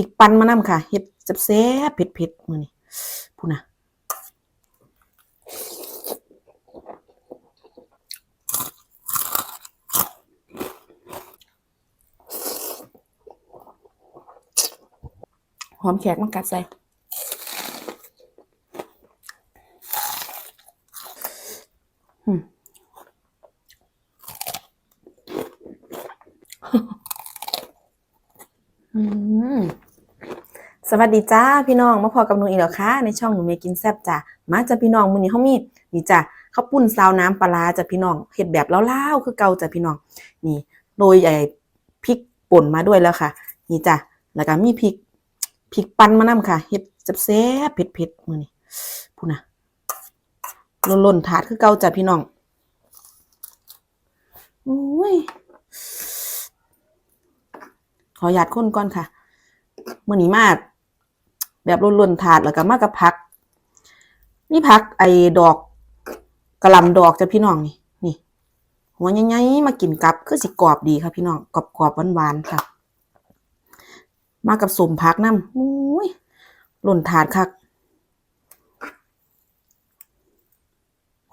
พริกปั่นมานำค่ะเฮ็ดแซ่บๆเผ็ดๆมื้อนี้พูดนะหอมแขกมากัดใส่อืม สวัสดีจ้าพี่น้องมาพอกับหนูอีกแล้วค่ะในช่องหนูเมกินแซ่บจ้ะมาจ้ะพี่น้องมื้อนี้เฮามีนี่จ้ะข้าวปุ้นซาวน้ำปลาจ้ะพี่น้องเฮ็ดแบบเล่าๆคือเก่าจ้ะพี่น้อง นี่โรยไอ้พริกป่นมาด้วยแล้วค่ะ นี่จ้ะแล้วก็มีพริกพริกปั่นมานำค่ะเฮ็ดแซ่บๆเผ็ดๆมื้อนี้พูนะล่นๆถาดคือเก่าจ้ะพี่น้องโอ้ยขอหยาดคนก่อนค่ะมื่อนี้มา แบบล้นๆถาดแล้วก็มากับผักนี่ผักไอ้ดอกกระหลำดอกจ้ะพี่น้องนี่นี่หัวใหญ่ๆมากินกับคือสิกรอบดีค่ะพี่น้องกรอบๆหวานๆค่ะ มากับสมผักน้ำอุ้ยล้นถาดคัก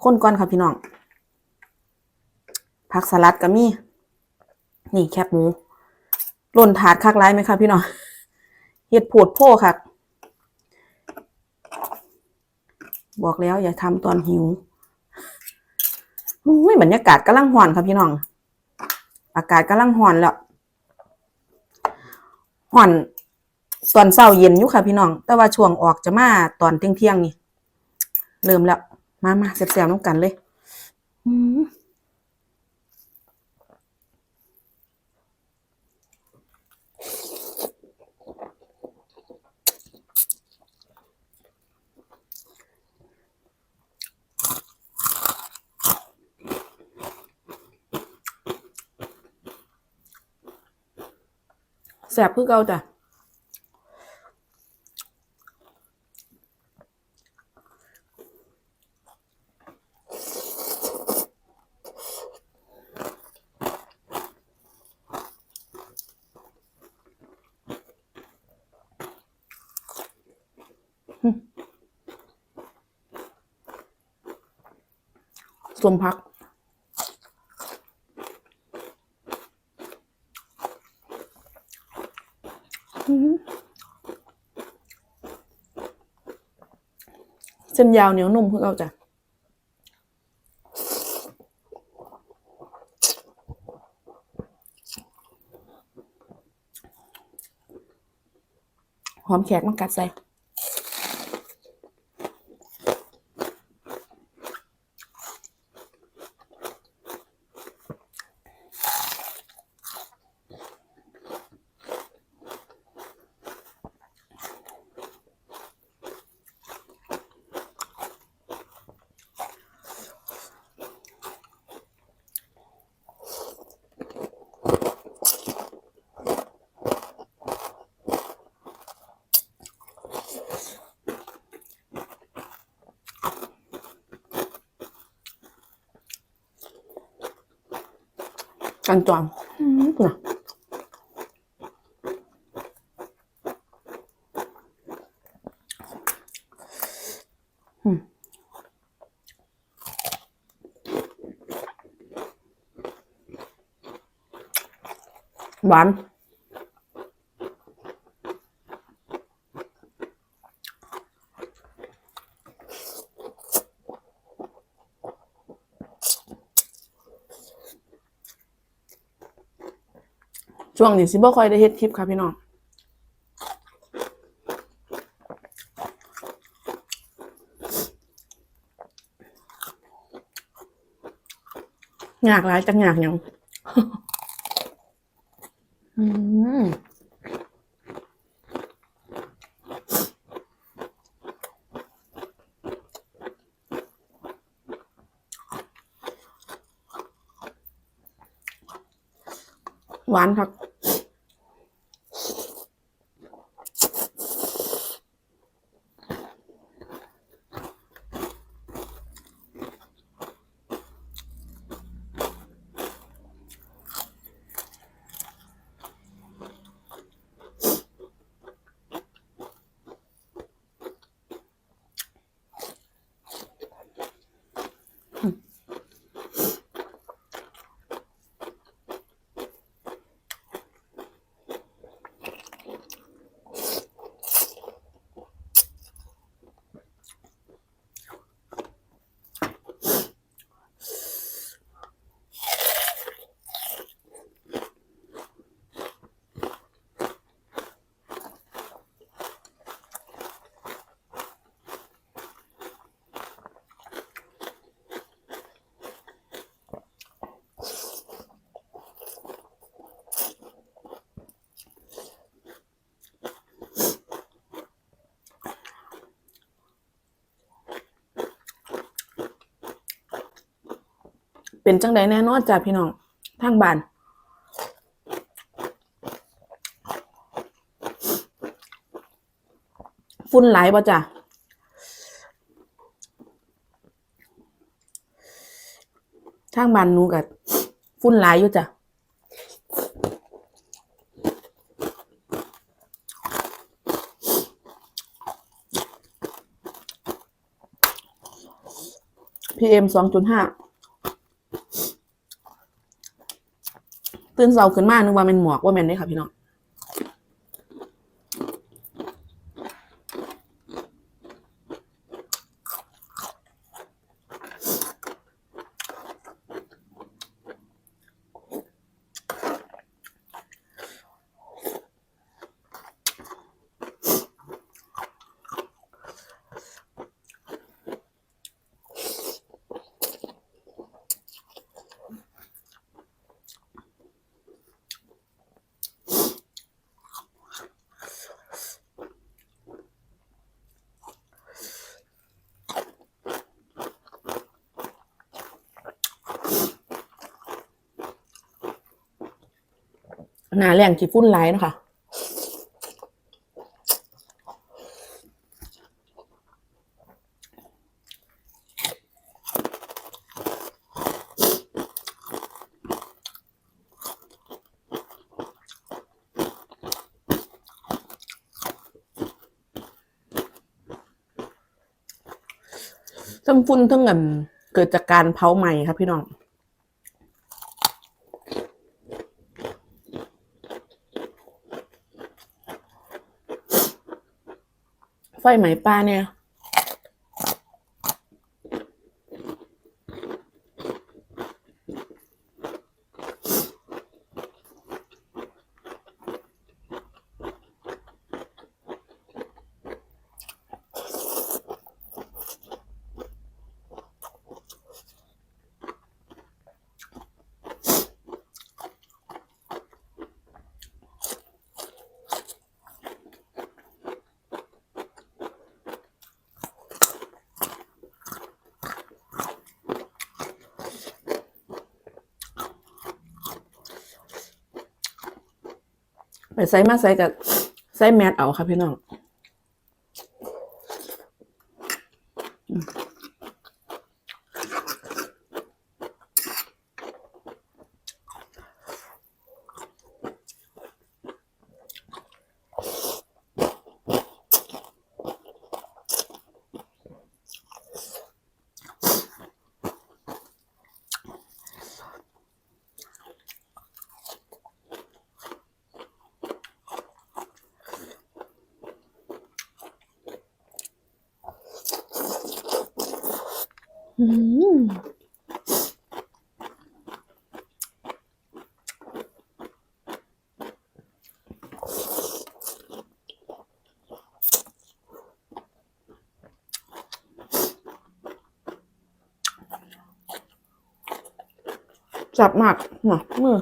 คนก่อนค่ะพี่น้องผักสลัดก็มีนี่แคบหมูล่นถาดคักไร้ไหมคะพี่น้องเห็ดโผดโพ่ค่ะ บอกแล้วอย่าทำตอนหิวอุ้ยบรรยากาศกำลังห่อนครับพี่น้อง อากาศกำลังห่อนแล้วห่อนตอนเช้าเย็นอยู่ค่ะพี่น้อง แต่ว่าช่วงออกจะมาตอนเที่ยงเที่ยงนี่เริ่มแล้ว มามาเสียบๆน้ำกันเลย อืม สบคือเก่าจ้ะสมพัก เส้นยาวเหนียวนุ่มคือเอาจ้ะหอมแขกมากัดใส่ กันจองอืมน่ะอืมหวาน ช่วงนี้สิบ่ค่อยได้เฮ็ดคลิปค่ะพี่น้องอยากหลายจังอยากหยังอืมหวานครับ อ เป็นจังใดแน่นอนจ้ะพี่น้องทางบ้านฝุ่นหลายป่ะจ้ะทางบ้านนูกับฝุ่นหลายอยู่จ้ะ PM สองจุดห้า ตื่นเสาขึ้นมานึกว่าเป็นหมอกว่าแมนได้ค่ะพี่น้อง หนาแรงขี้ฝุ่นหลายเนะคะทั้งฝุ่นทั้งเงินเกิดจากการเผาไหม้ครับพี่น้อง ไฟไหม้ป่าเนี่ย ไปใส่มาใส่กับใส่แมสเอาค่ะพี่น้อง จับมากเนาะมือ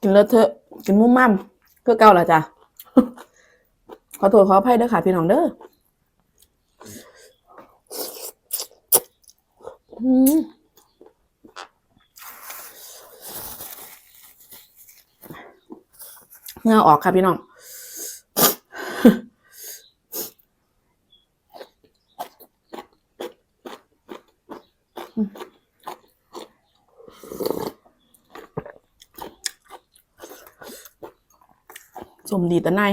กินเลอะเทอะกินมุ่มมั่มเพื่อเก่าละจ้ะ ขอโทษขออภัยเด้อค่ะพี่น้องเด้อเงาออกค่ะพี่น้องสมดีแต่นาย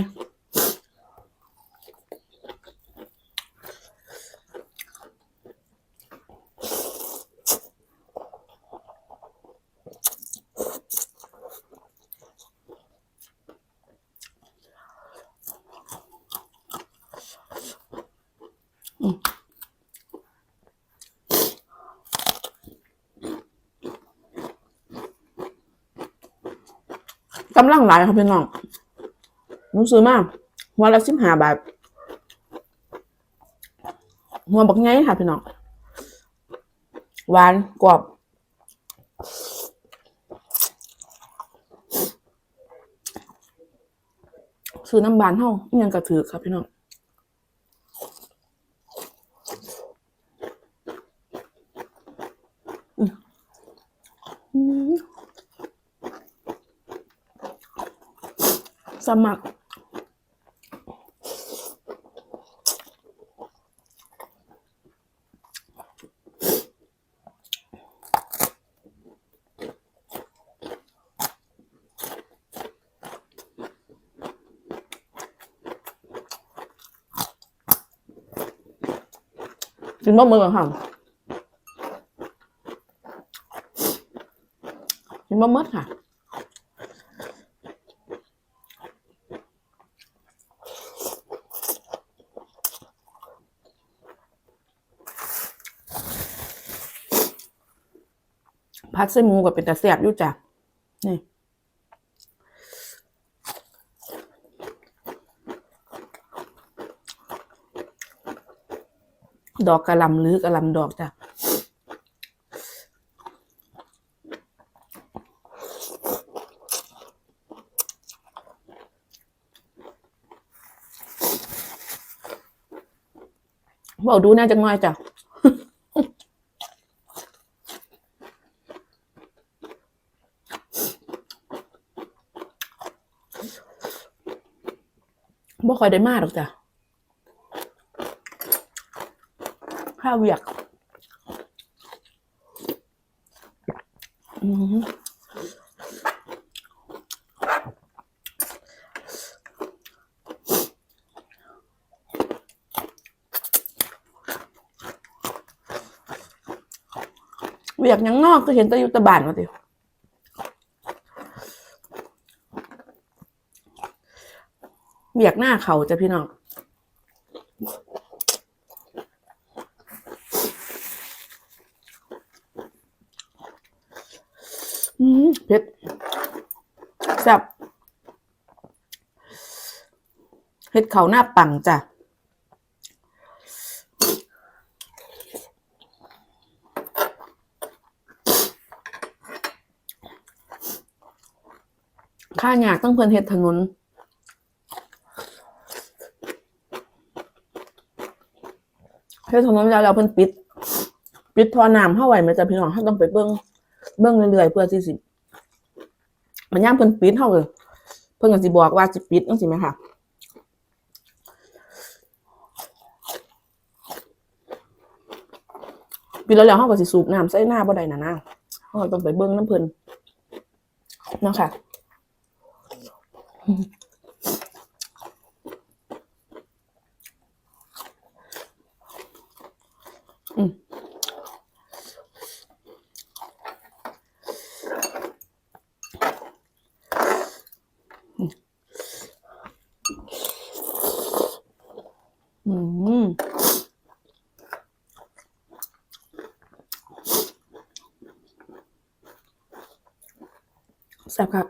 กำลังหลายครับพี่น้องหนูซื้อมาหันละสิบห้าบาทหัวบักไงค่ะพี่น้องหวานกรอบซื้อน้ำบานเท่าอิหยังกระถือครับพี่น้อง สมัครกินบะมือค่ะกินบะมืดค่ะ พัดใส่หมูกับเป็นตาแซ่บอยู่จ้ะนี่ดอกกระลำหรือกระลำดอกจ้ะบอกดูน่าจะง่อยจ้ะ บ่ค่อยได้มากหรอกจ้ะข้าวเวียก อืมเวียกยังนอกก็เห็นแตะยุตะบานมาติ เวียกหน้าเขาจะพี่น้องอืมเผ็ดแซ่บเห็ดเขาหน้าปังจ้ะข้าอยากต้องเพิ่นเห็ดถนน เฮ็ดถนนแล้วเราเพิ่นปิด ปิดท่อน้ำเข้าไว้ไหมจ้ะพี่น้องเขาต้องไปเบิ่งเบิ่งเรื่อยๆเพื่อที่สิมันย่ามเพิ่นปิดเฮาเออเพิ่นก็สิบอกว่าสิปิดจังซี่แหมค่ะปิดแล้วแล้วเฮาก็สิสูบน้ำใส่หน้าบ่ได้นะนะเฮาต้องไปเบิ่งน้ำเพิ่นเนาะค่ะอืม อืม แซ่บครับ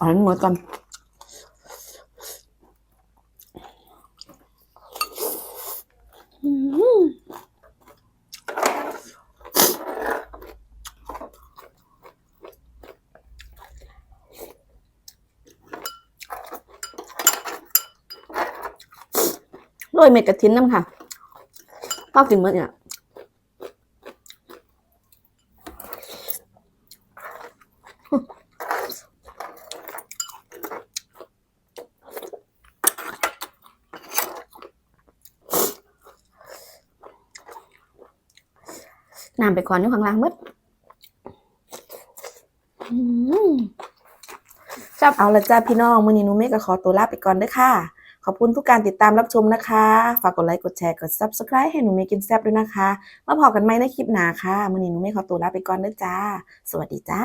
อันนี้หมดก่อน ยเม็ดกระถินน้ำค่ะชอบกินเมื่อเนี่ยน้ำไปก่อนอยู่ข้างล่างมืดอืมจับเอาละจ้าพี่น้อง มือนี้นูเมฆก็ขอตัวลาไปก่อนเด้อค่ะ ขอบคุณทุกการติดตามรับชมนะคะ ฝากกดไลค์ กดแชร์ กด subscribe ให้หนูเมฆกินแซ่บด้วยนะคะ มาพอกันไหมในคลิปหน้าค่ะมือนี้หนูเมฆขอตัวลาไปก่อนนะจ้า สวัสดีจ้า